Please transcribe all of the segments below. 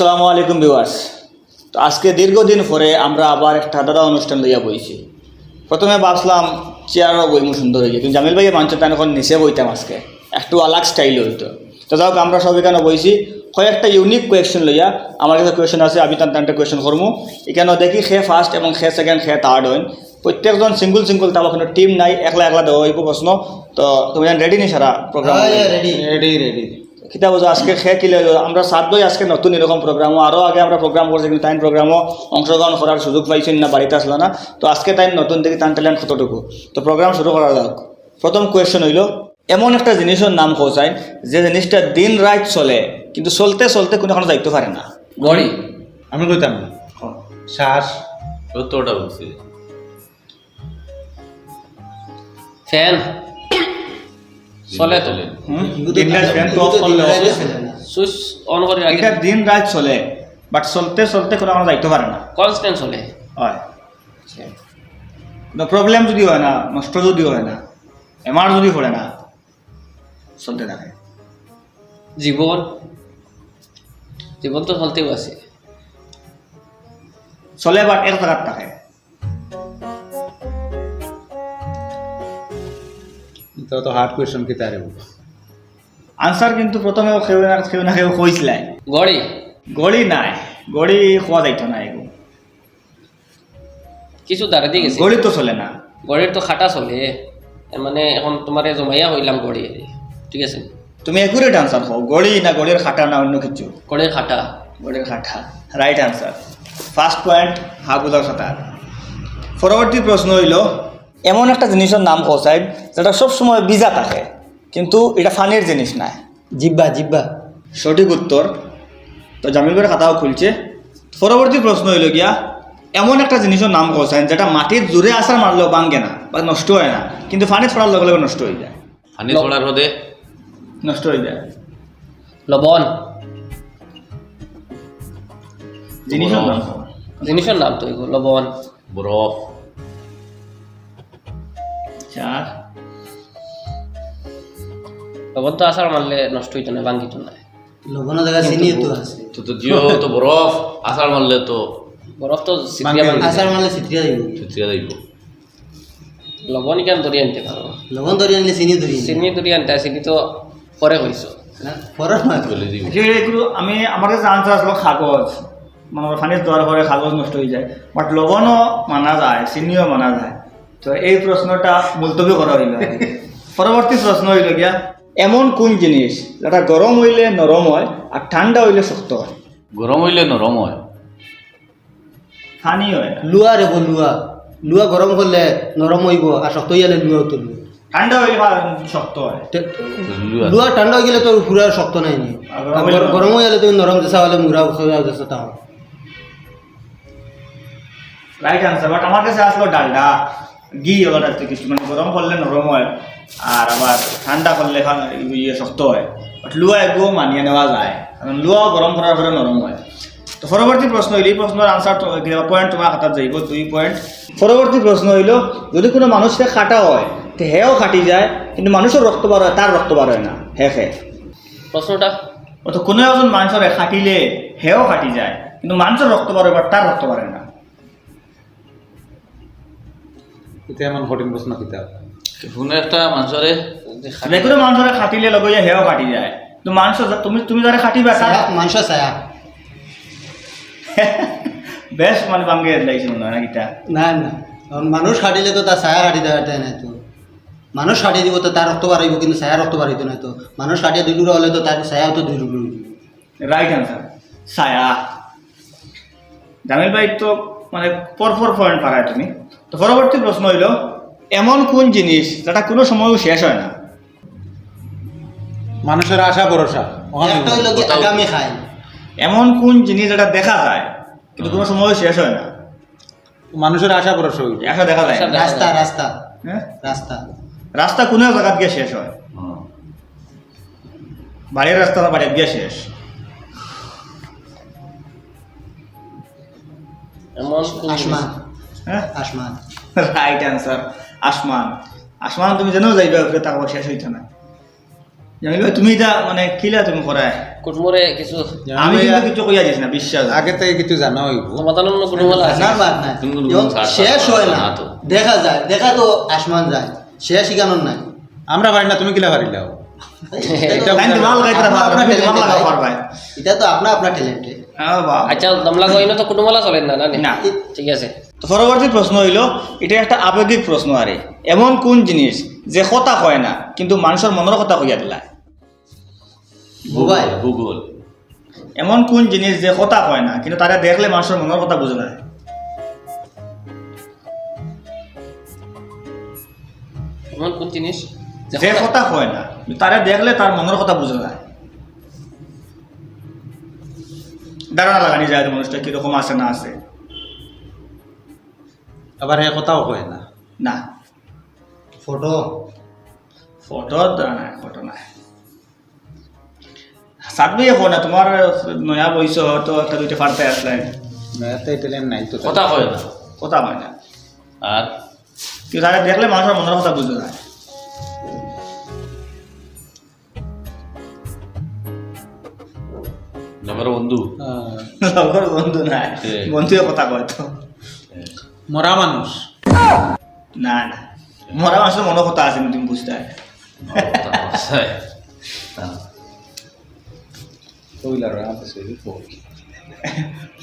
আসসালামু আলাইকুম ভিউয়ার্স। তো আজকে দীর্ঘদিন পরে আমরা আবার একটা দাদা অনুষ্ঠান লইয়া বইছি। প্রথমে ভাবছিলাম চেয়ারও বইমু সুন্দর হয়ে কিন্তু জামিল ভাইয়ের মানুষ তাই এখন নিচে বইতাম আজকে। একটু আলাগ স্টাইল হইতো। তো যাক আমরা সব এখানে বইছি। কয়েকটা ইউনিক কোয়েকশন লইয়া। আমার কাছে কোয়েশন আছে আমি তার তান্টা কোয়েশন করব এখানে দেখি খে ফার্স্ট এবং খে সেকেন্ড খে থার্ড হইন। প্রত্যেকজন সিঙ্গল সিঙ্গল তার কোনো টিম নাই। একলা একলা দেওয়া হইব প্রশ্ন। তো তুমি রেডি নি সারা প্রোগ্রাম রেডি রেডি রেডি কিতা বলছো আজকে খেয়ে কিলে আমরা সাত বই আজকে নতুন এরকম প্রোগ্রামও আরও আগে আমরা প্রোগ্রাম করছি কিন্তু তাই প্রোগ্রামও অংশগ্রহণ করার সুযোগ পাইছেন না বাড়িতে আসলো না। তো আজকে তাই নতুন থেকে তান ট্যালেন্ট কতটুকু? তো প্রোগ্রাম শুরু করা যাক। প্রথম কোয়েশ্চন হইল এমন একটা জিনিসের নাম খোঁজাই যে জিনিসটা দিন রাত চলে কিন্তু চলতে চলতে কোনো কোনো যাইতে পারে না। ঘড়ি আমি কইতাম না। শ্বাস উত্তরটা বলছি। ফ্যান চলে তো। হুম? দিন রাত fan তো off করলেও সুইচ অন করে রাখি এটা দিন রাত চলে বাট চলতে চলতে কোনো কোনো যাইতে পারে না। কনস্ট্যান্ট চলে। হয়। প্রবলেম যদি হয় না নষ্ট যদি হয় না এমার যদি পড়ে না চলতে থাকে। জীবন জীবন তো চলতেও আছে। চলে বাট এক জায়গাত থাকে। তো তো হার্ড কোয়েশ্চন কি তারে আনসার কিন্তু প্রথমে কেউ না কেউ না কেউ কইছিলাই ঘড়ি গড়ি নাই। গড়ি খোয়া যাইতো না এগো কিছু দাঁড়া দিয়ে গেছে। গড়ি তো চলে না। ঘড়ির তো খাটা চলে। মানে এখন তোমার জমাইয়া হইলাম ঘড়ি ঠিক আছে? তুমি একুরেট আনসার হও। গড়ি না গড়ির খাটা না অন্য কিছু? ঘড়ির খাটা। গড়ির খাটা। রাইট আনসার ফার্স্ট পয়েন্ট হাবুদার খাতা পরবর্তী প্রশ্ন হইল এমন একটা জিনিসের নাম কোসাই যেটা সবসময় বিজা থাকে কিন্তু এটা ফানির জিনিস না জিব্বা জিব্বা। সঠিক উত্তর তো জামিল ভাইয়ের খাতাও খুলছে। পরবর্তী প্রশ্ন হইল গিয়া এমন একটা জিনিসের নাম কোসাইন যেটা মাটির জোরে আসার মারলেও ভাঙ্গে না বা নষ্ট হয় না কিন্তু ফানি ছড়ার লগে লগে নষ্ট হয়ে যায়। পানি ছড়ার হদে? নষ্ট হয়ে যায়। লবণ। জিনিসের নাম? জিনিসের নাম তো লবণ। বরফ। চার। লবণ তো আসার মারলে নষ্ট হইতো না ভাঙ্গিত না লবণের জায়গা চিনি তো আছে। তো তো জিও তো বরফ আষাঢ় মারলে তো বরফ তো সিটিয়া ভাঙ্গি আচার মারলে চিত্রিয়া দিব চুচিয়া যাইব লবণ কেন ধরিয়ে আনতে পারো লবণ ধরি আনলে চিনি ধরি চিনি ধরিয়ে আনতে চিনি তো পরে দিব। এগুলো আমি আমার কাছে আনসার আসলো কাগজ। মানে ফানির দেওয়ার পরে কাগজ নষ্ট হয়ে যায়। বাট লবণও মানা যায় চিনিও মানা যায়। তো এই প্রশ্নটা মুলতবি করা হইল। পরবর্তী প্রশ্ন হইল গিয়া এমন কোন জিনিস যেটা গরম হইলে নরম হয় আর ঠান্ডা হইলে শক্ত হয়? গরম হইলে নরম হয়। ফানি হয়। লুয়া রেব লুয়া। লুয়া গরম করলে নরম হইব আর শক্ত হইলে লুয়া তো ঠান্ডা হইলে বা- শক্ত হয়? লুয়া। ঠান্ডা হয়ে গেলে তোর পুরা শক্ত নাই নি। গরম হইলে হয়ে গেলে তুমি নরম দেশা হলে মুরা দেশা তাও। রাইট আনসার বাট আমার কাছে আসলো ডালডা। ঘি ওগুলো আসতে কিছু মানে গরম করলে নরম হয় আর আবার ঠান্ডা করলে ইয়ে শক্ত হয়। বাট লুয়া একটু মানিয়ে নেওয়া যায় কারণ লুয়া গরম করার পরে নরম হয়। তো পরবর্তী প্রশ্ন হইল এই প্রশ্নের আনসার পয়েন্ট তোমার খাতার যাইব দুই পয়েন্ট পরবর্তী প্রশ্ন হইল যদি কোনো মানুষকে খাটা হয় তো হেও খাটি যায় কিন্তু মানুষের রক্ত বার হয় তার রক্ত বার হয় না হে খে প্রশ্নটা অত কোনো একজন মানুষের খাটিলে হেও খাটি যায় কিন্তু মানুষের রক্ত বার হয় তার রক্ত বার না। এটা এমন কঠিন প্রশ্ন কিতা কোনো একটা মানুষরে যে কোনো মানুষের খাটিলে লগাইয়া হেও খাটি যায়। তো মানুষ তুমি তুমি যারা খাটিবা তার মাংস ছায়া। বেশ মানে বাঙ্গে লাগছে মনে হয় না গীতা না না মানুষ কাটিলে তো তার ছায়া কাটি দেওয়া নাই তো। মানুষ কাটি দিব তো তার রক্ত বাড়াইব কিন্তু ছায়া রক্ত বাড়াইতো না তো। মানুষ কাটিয়ে দুই টুকরা হলে তো তার ছায়াও তো দুই টুকরো। রাইট অ্যান্সার ছায়া। জামিল ভাই তো মানে পরপর পয়েন্ট পারায় তুমি? তো পরবর্তী প্রশ্ন হইল এমন কোন জিনিস যেটা কোনো সময়ও শেষ হয় না? মানুষের আশা ভরসা। একটা হইল কি আগামী খায় এমন কোন জিনিস যেটা দেখা যায় কিন্তু কোনো সময়ও শেষ হয় না? মানুষের আশা ভরসা হইব আশা দেখা যায় রাস্তা রাস্তা। হ্যাঁ? রাস্তা। রাস্তা কোনো এক জায়গাত গিয়ে শেষ হয়? বাড়ির রাস্তা না বাড়ির গিয়ে শেষ? এমন কোন আসমান। হ্যাঁ? আসমান। রাইট অ্যান্সার আসমান। আসমান তুমি জানো যাইবে উপরে তারপর শেষ হইতো না। ভাই তুমি এটা মানে কিলা তুমি করায়? কুটুমরে কিছু আমি কিন্তু কিছু কইয়া দিস না বিশ্বাস। আগে থেকে কিছু জানা হইব। কুটুমলা আছে? জানার বাদ কোনো ছাড় শেষ হয় না। না দেখা যায় দেখা তো আসমান যায়। শেষ শিখানোর নাই। আমরা পারি না তুমি কিলা পারিলাও এটা তো আপনার আপনার ট্যালেন্টে হ্যাঁ আচ্ছা দমলা কইনো তো কুটুমলা চলেন না না? না। ঠিক আছে। তো পরবর্তী প্রশ্ন হইল এটা একটা আবেগিক প্রশ্ন আরে। এমন কোন জিনিস যে কথা হয় না কিন্তু মানুষের মনের কথা হইয়া দিলায় মোবাইল গুগল এমন কোন জিনিস যে কথা হয় না কিন্তু তারা দেখলে মানুষের মনের কথা বুঝে যায় এমন কোন জিনিস যে কথা- হয় না তারা দেখলে তার মনের কথা বুঝে যায় ধারণা লাগানি যায় মানুষটা কীরকম আছে না আছে। আবার এ কথাও কয় না। না। ফটো? ফটো নাই ফটো নাই। সাতবি এখন না তোমার নয়া বয়স হয়তো একটা দুইটা ফাড়তে আসলে মেয়েতে ট্যালেন্ট নাই তো কথা কয় না। কথা হয় না। আর কিন্তু তারা দেখলে মানুষের মনের কথা বুঝে যায় আমার বন্ধু। লগর বন্ধু নাই। ঠিক। বন্ধুও কথা কয় তো। মরা মানুষ। না না। মরা মানুষের মনের কথা আছে তুমি বুঝতে হয়।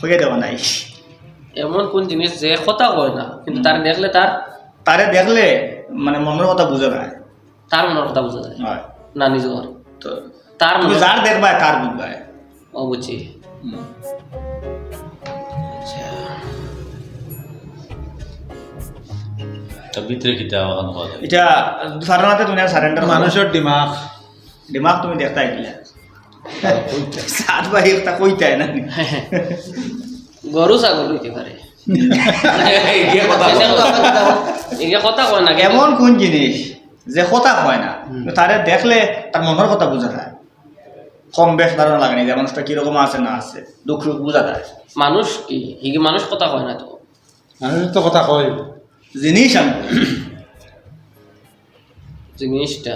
হয়ে দেওয়া নাই। এমন কোন জিনিস যে কথা কয় না কিন্তু তার দেখলে তার তারে দেখলে মানে মনের কথা বুঝে যায়। তার মনের কথা বোঝা যায়। না নিজের। তো তার মনে যার দেখবা তার বুঝবা। ও বুঝছি ভিতরে কিতা এটা তুমি সারেন্ডার মানুষের দিমাগ। দিমাগ তুমি দেখতা গিলা সাত ভাই একটা কইতাই না। গরু ছাগল হইতে পারে। কথা কয় না এমন কোন জিনিস যে কথা হয় না তারে দেখলে তার মনের কথা বোঝা যায়। কম বেশ ধারণা লাগে না যে মানুষটা কীরকম আছে না আছে দুঃখ সুখ বোঝা যায়। মানুষ কি? হিগে মানুষ কথা কয় না তো? মানুষের তো কথা কয়। জিনিস আমি জিনিসটা।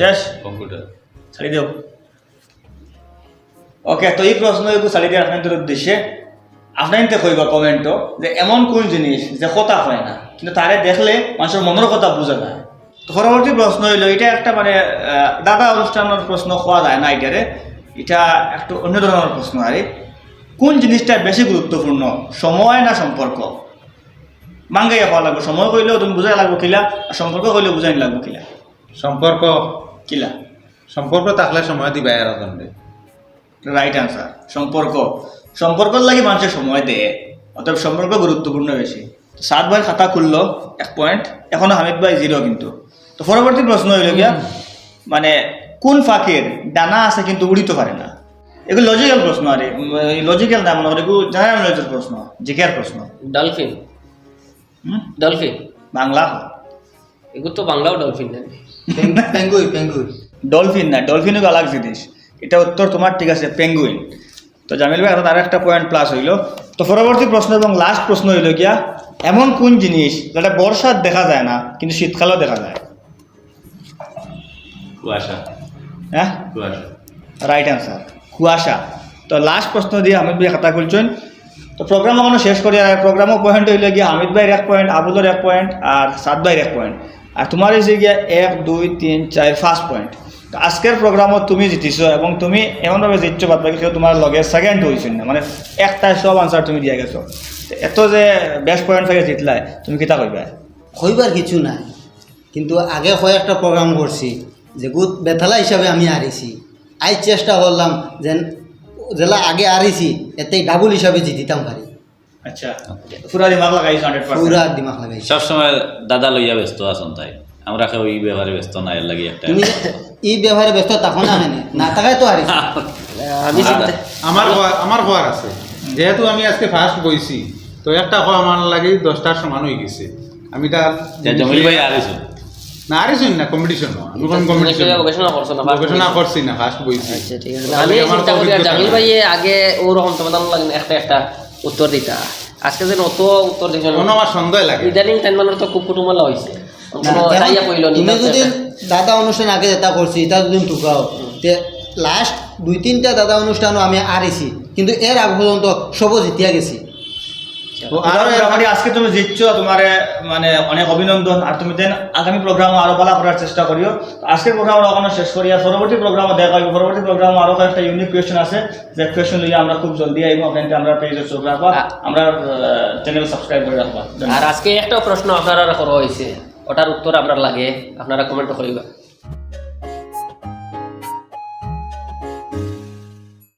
শেষ? কম্পিউটার ছাড়ি দেও। ওকে তো এই প্রশ্ন এগুলো ছাড়ি দিয়ে আপনাদের উদ্দেশ্যে আপনাইতে কইবা কমেন্টও যে এমন কোন জিনিস যে কথা হয় না কিন্তু তারে দেখলে মানুষের মনের কথা বোঝা যায় তো পরবর্তী প্রশ্ন হইল এটা একটা মানে দাদা অনুষ্ঠানের প্রশ্ন হওয়া যায় না এটারে এটা একটু অন্য ধরনের প্রশ্ন আরে। কোন জিনিসটা বেশি গুরুত্বপূর্ণ সময় না সম্পর্ক? মাঙ্গাইয়া পাওয়া লাগবে সময় কইলেও তুমি বুঝাই লাগবো কিলা আর সম্পর্ক কইলেও বুঝাই লাগবো কিলা। সম্পর্ক? কিলা। সম্পর্ক থাকলে সময় দিবা এর দণ্ডে রাইট আনসার সম্পর্ক। সম্পর্কর লাগে মানুষের সময় দেয় অতএব সম্পর্ক গুরুত্বপূর্ণ বেশি। সাত ভাই খাতা খুললো এক পয়েন্ট এখনও হামিদ ভাই জিরো কিন্তু। তো পরবর্তী প্রশ্ন হইল গিয়া মানে কোন ফাঁকের ডানা আছে কিন্তু উড়িতে পারে না? এগুলো লজিক্যাল প্রশ্ন আরে লজিক্যাল না মনে এগুলো জেনারেল নলেজের প্রশ্ন জিকের প্রশ্ন ডলফিন হুম? ডলফিন বাংলা এগুলো তো বাংলাও ডলফিন পেঙ্গুই পেঙ্গুই ডলফিন না ডলফিন হলো আলাগ জিনিস এটা উত্তর তোমার ঠিক আছে পেঙ্গুইন তো জামিল ভাই আর একটা পয়েন্ট প্লাস হইল তো পরবর্তী প্রশ্ন এবং লাস্ট প্রশ্ন হইল গিয়া এমন কোন জিনিস যেটা বর্ষার দেখা যায় না কিন্তু শীতকালেও দেখা যায় কুয়াশা হ্যাঁ কুয়াশা রাইট অ্যান্সার কুয়াশা। তো লাস্ট প্রশ্ন দিয়ে হামিদ ভাই খাতা খুলছেন তো প্রোগ্রাম এখনও শেষ করি, আর প্রোগ্রামও পয়েন্ট হইলে গিয়া হামিদ ভাইয়ের এক পয়েন্ট আবুলের এক পয়েন্ট আর সাদ ভাইয়ের এক পয়েন্ট আর তোমার হয়েছে গিয়া এক, দুই, তিন, চার ফার্স্ট পয়েন্ট তো আজকের প্রোগ্রামত তুমি জিতিছো এবং তুমি এমনভাবে জিতছো বাদ বাকি কেউ তোমার লগে সেকেন্ড হয়েছিল না। মানে একটাই সব আনসার তুমি দিয়া গেছো। এত যে বেস্ট পয়েন্ট থেকে জিতলাই তুমি কিতা কইবা? কইবার কিছু নাই। কিন্তু আগে কয়েকটা প্রোগ্রাম করছি, যে গুত বেথালা হিসাবে আমি হারিছি। আজ চেষ্টা করলাম যে জেলা আগে হারিছি এতেই ডাবল হিসাবে জিতিতাম পারি। আচ্ছা পুরা দিমাগ লাগাইছো পুরা দিমাগ লাগাইছি। সবসময় দাদা লইয়া ব্যস্ত আছেন তাই। আমরা কেউ এই ব্যাপারে ব্যস্ত নাই এর লাগি একটা তুমি এই ব্যবহারে ব্যস্ত তখন না তো হারিছি আমি আমার হওয়া- আমার হওয়ার আছে। যেহেতু আমি আজকে ফার্স্ট বইছি তো একটা হওয়া আমার লাগে দশটার সমান হয়ে গেছে। আমি তার জমিল ভাই আরিছো? না আরিসুন না কম্পিটিশন আমি কোন কম্পিটিশন গবেষণা করছ না গবেষণা করছি না ফার্স্ট বইছি আচ্ছা ঠিক আছে। আমি চিন্তা করি জামিল নাই। আগে ওরকম সমাধান লাগে একটা একটা উত্তর দিতা আজকে যেন অত উত্তর দিচ্ছেন কোনো আমার সন্দেহ লাগে। ইদানিং টাইম মানুষ তো খুব কুটুমলা হয়েছে না, কোনো এখন তাইয়া কইল নি তুমি যদি দাদা অনুষ্ঠান আগে যেটা করছি এটা যদি টুকাও তে লাস্ট দুই তিনটা দাদা অনুষ্ঠানও আমি আরিছি কিন্তু এর আগ পর্যন্ত সবও জিতিয়া গেছি। আরও আজকে তুমি জিতছো তোমার মানে অনেক অভিনন্দন। আর তুমি দেন আগামী প্রোগ্রাম আরও ভালো করার চেষ্টা করিও। আজকের প্রোগ্রাম ওখানে শেষ করি আর পরবর্তী প্রোগ্রাম দেখা হবে পরবর্তী প্রোগ্রাম আরও কয়েকটা ইউনিক কোয়েশন আছে। যে কোয়েশন লিয়ে আমরা খুব জলদি আইব। ওখানে আমরা পেজে চোখ রাখবা। আমরা চ্যানেল সাবস্ক্রাইব করে রাখবা। আর আজকে একটা প্রশ্ন আপনারা করা হয়েছে ওটার উত্তর আপনার লাগে। আপনারা কমেন্ট করিবা।